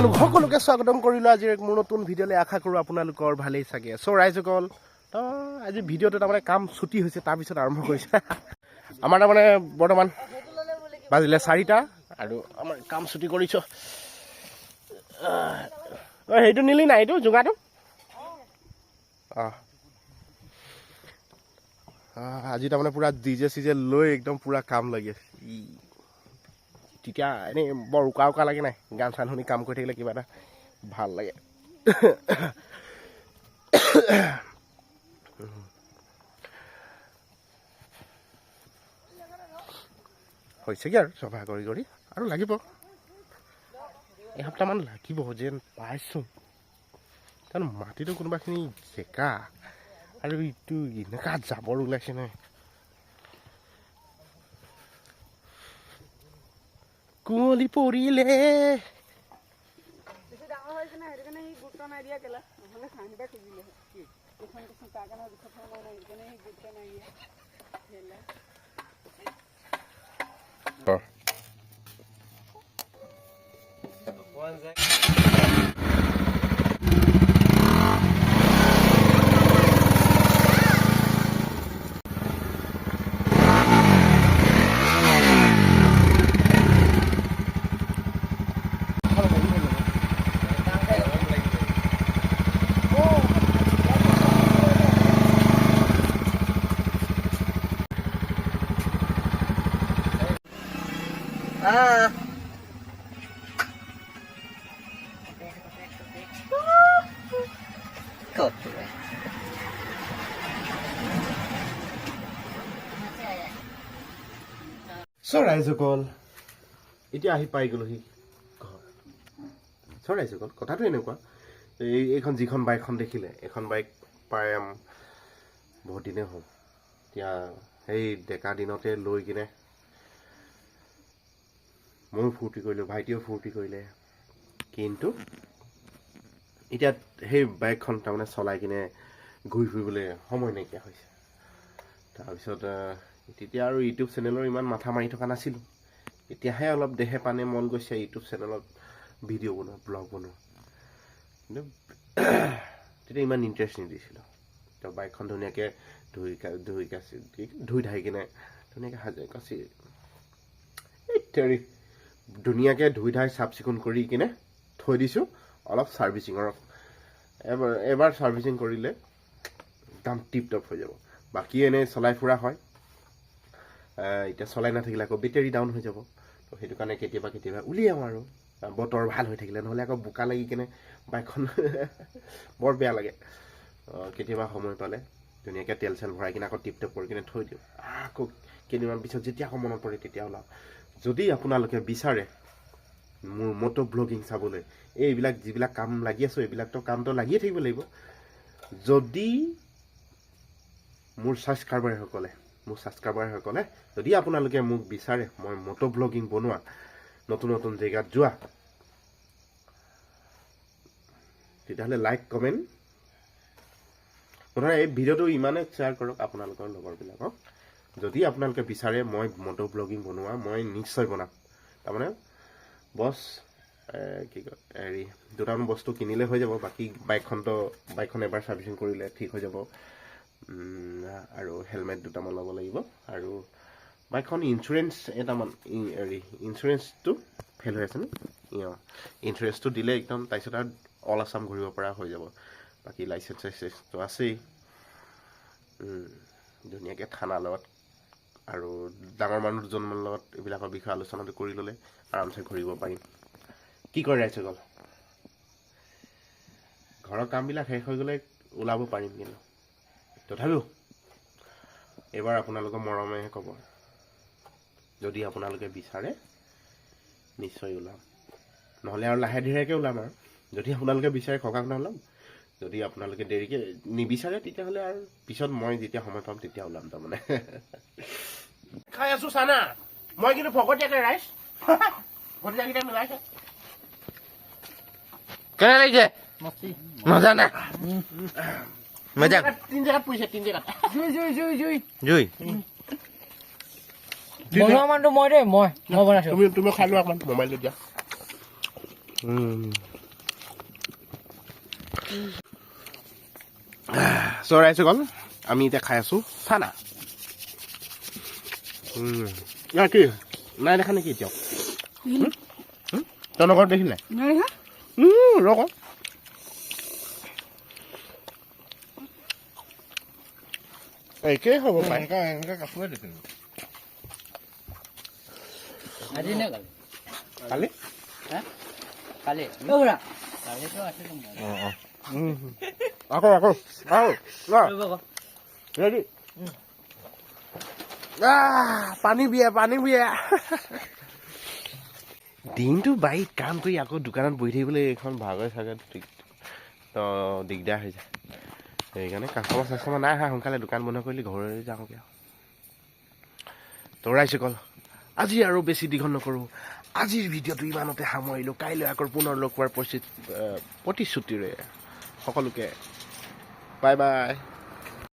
আপোনালোক সকলোকে স্বাগতম কৰিলোঁ। আজিৰ মোৰ নতুন ভিডিঅ'লৈ আশা কৰোঁ আপোনালোকৰ ভালেই চাগে। চ' ৰাইজসকল আজি ভিডিঅ'টো তাৰমানে কাম ছুটি হৈছে তাৰপিছত আৰম্ভ কৰিছে। আমাৰ তাৰমানে বৰ্তমান বাজিলে চাৰিটা আৰু আমাৰ কাম ছুটি কৰিছোঁ। অঁ, সেইটো নিলি নাই, এইটো জোঙাটো অঁ আজি তাৰমানে পূৰা ডিজে চিজে লৈ একদম পূৰা কাম লাগি। আছে তেতিয়া এনেই বৰ উকা উকা লাগে নাই। গান চান শুনি কাম কৰি থাকিলে কিবা এটা ভালো লাগে। হৈছেগৈ আৰু চফা কৰি কৰি? আৰু লাগিব। এসপ্তাহমান লাগিব যেন পাইছোঁ। কাৰণ মাটিটো কোনোবাখিনি জেকা আৰু ইটো এনেকুৱা জাবৰ ওলাইছে নহয় কুঁৱলী পৰিলে বেছি ডাঙৰ হৈছে না সেইটো কাৰণে সি গুৰুত্ব নাই দিয়া কেলা। নহ'লে খান্দিবা খুজিলে হয়। কি এইখন কৈছোঁ তাৰ কাৰণে দুশ টকা মই নাই সেইকাৰণে সি গুৰুত্ব নাই দিয়া কেলা চ' ৰাইজসকল এতিয়া আহি পাই গ'লোহি ঘৰ চ' ৰাইজসকল কথাটো এনেকুৱা। এই এইখন যিখন বাইকখন দেখিলে এইখন বাইক আম বহুত দিনেই হ'ল। এতিয়া সেই ডেকা দিনতে লৈ কিনে ময়ো ফূৰ্তি কৰিলোঁ ভাইটিয়েও ফূৰ্তি কৰিলে। কিন্তু এতিয়া সেই বাইকখন তাৰমানে চলাই কিনে ঘূৰি ফুৰিবলৈ সময় নাইকিয়া হৈছে। তাৰপিছত তেতিয়া আৰু ইউটিউব চেনেলৰ ইমান মাথা মাৰি থকা নাছিলোঁ। এতিয়াহে অলপ দেহে পানে মন গৈছে ইউটিউব চেনেলত ভিডিঅ' বনোৱা ব্লগ বনোৱা কিন্তু তেতিয়া ইমান ইণ্টাৰেষ্ট নিদিছিলোঁ। তো বাইকখন ধুনীয়াকৈ ধুই ধুই কাচি, ধুই, ধাই কিনে ধুনীয়াকৈ সাজাই কাচি। তেৰি, ধুনীয়াকৈ ধুই ধাই চাফ চিকুণ কৰি কিনে থৈ দিছোঁ। অলপ ছাৰ্ভিচিঙৰ এবাৰ এবাৰ ছাৰ্ভিচিং কৰিলে একদম টিপ টপ হৈ যাব। বাকী এনেই চলাই ফুৰা হয়। এতিয়া চলাই নাথাকিলে আকৌ বেটেৰী ডাউন হৈ যাব। তো সেইটো কাৰণে কেতিয়াবা কেতিয়াবা উলিয়াওঁ আৰু। বতৰ ভাল হৈ থাকিলে নহ'লে আকৌ বোকা লাগি কিনে বাইকখন বৰ বেয়া লাগে। কেতিয়াবা সময় পালে ধুনীয়াকৈ তেল চেল ভৰাই কিনে আকৌ টিপ টপ কৰি কিনে থৈ দিওঁ। আকৌ কেইদিনমান পিছত যেতিয়া আকৌ মনত পৰে তেতিয়া ওলাওঁ। যদি আপোনালোকে বিচাৰে মোৰ মটো ব্লগিং চাবলৈ এইবিলাক যিবিলাক কাম লাগি আছোঁ এইবিলাকতো কামটো লাগিয়ে থাকিব লাগিব। যদি মোৰ ছাবস্ক্ৰাইবাৰসকলে মোৰ ছাবস্ক্ৰাইবাৰসকলে যদি আপোনালোকে মোক বিচাৰে মই মটো ব্লগিং বনোৱা নতুন নতুন জেগাত যোৱা। তেতিয়াহ'লে লাইক কমেণ্ট মুঠতে এই ভিডিঅ'টো ইমানে শ্বেয়াৰ কৰক আপোনালোকৰ লগৰবিলাকক। যদি আপোনালোকে বিচাৰে মই মটো ব্লগিং বনোৱা, মই নিশ্চয় বনাম। তাৰমানে বছ কি কয়, হেৰি, দুটামান বস্তু কিনিলে হৈ যাব, বাকী বাইকখনতো বাইকখন এবাৰ ছাৰ্ভিচিং কৰিলে ঠিক হৈ যাব। আৰু হেলমেট দুটামান ল'ব লাগিব। আৰু বাইকখন ইঞ্চুৰেঞ্চ এটামান ই- হেৰি ইঞ্চুৰেঞ্চটো ফেইল হৈ আছে নে? অঁ। ইঞ্চুৰেঞ্চটো দিলে একদম, তাৰপিছত আৰু অল আছাম ঘূৰিব পৰা হৈ যাব। বাকী লাইচেঞ্চ চাইচেঞ্চটো আছেই। ধুনীয়াকৈ থানাৰ লগত আৰু ডাঙৰ মানুহ দুজনমানৰ লগত এইবিলাকৰ বিষয়ে আলোচনাটো কৰি ল'লে আৰামছে ঘূৰিব পাৰিম। কি কৰে ৰাইজসকল ঘৰৰ কামবিলাক শেষ হৈ গ'লে ওলাব পাৰিম কিন্তু। তথাপিও, এইবাৰ আপোনালোকৰ মৰমেহে ক'ব। যদি আপোনালোকে বিচাৰে নিশ্চয় ওলাম। নহ'লে আৰু লাহে ধীৰেকৈ ওলাম আৰু। যদি আপোনালোকে বিচাৰে খকাক ওলাম। যদি আপোনালোকে দেৰিকৈ নিবিচাৰে তেতিয়াহ'লে আৰু পিছত মই যেতিয়া সময় পাম তেতিয়া ওলাম তাৰমানে। খাই আছো চানা। মই কিন্তু ভকতীয়াকৈ ৰাইচ ভকতীয়াকেইটা মিলাইছে। কেনে লাগিছে? মজা না? মজা। তিন জেগাত পৰিছে তিন জেগাত। জুই জুই জুই জুই। জুই। বনোৱা মানুহটো মই দেই মই মই বনাইছো। তুমি তুমি খাই লোৱা অকণমান মোবাইলটো দিয়া। চৰাই গ'ল আমি এতিয়া খাই আছো। চানা। কি? নাই দেখা নেকি এতিয়াও? তই ঘৰত দেখিলে নাই? হা উম, ৰ'ক একেই হ'ব পাৰে। আজি নে কালি? কালি? কালি। অ' বুঢ়া কালিতো আছিলোঁ মই উম। আকৌ আকৌ আকৌ ৰ'ব আকৌ। ৰেডি পানী বিয়া পানী বিয়া। দিনটো বাৰীত কাম কৰি আকৌ দোকানত বহি থাকিবলৈ এইখন ভাগৰে চাগৰে দিগ- তো দিগদাৰ হৈ যায়। সেইকাৰণে কাষ্টমাৰ চাষ্টমাৰ নাই অহা সোনকালে দোকান বন্ধ কৰিলে ঘৰলৈ যাওঁগৈ আৰু। তৰাই চিকল আজি আৰু বেছি দীঘল নকৰোঁ। আজিৰ ভিডিঅ'টো ইমানতে সামৰিলোঁ। কাইলৈ আকৌ পুনৰ লগ পোৱাৰ প্ৰতিশ্ৰুতিৰে সকলোকে। Bye bye.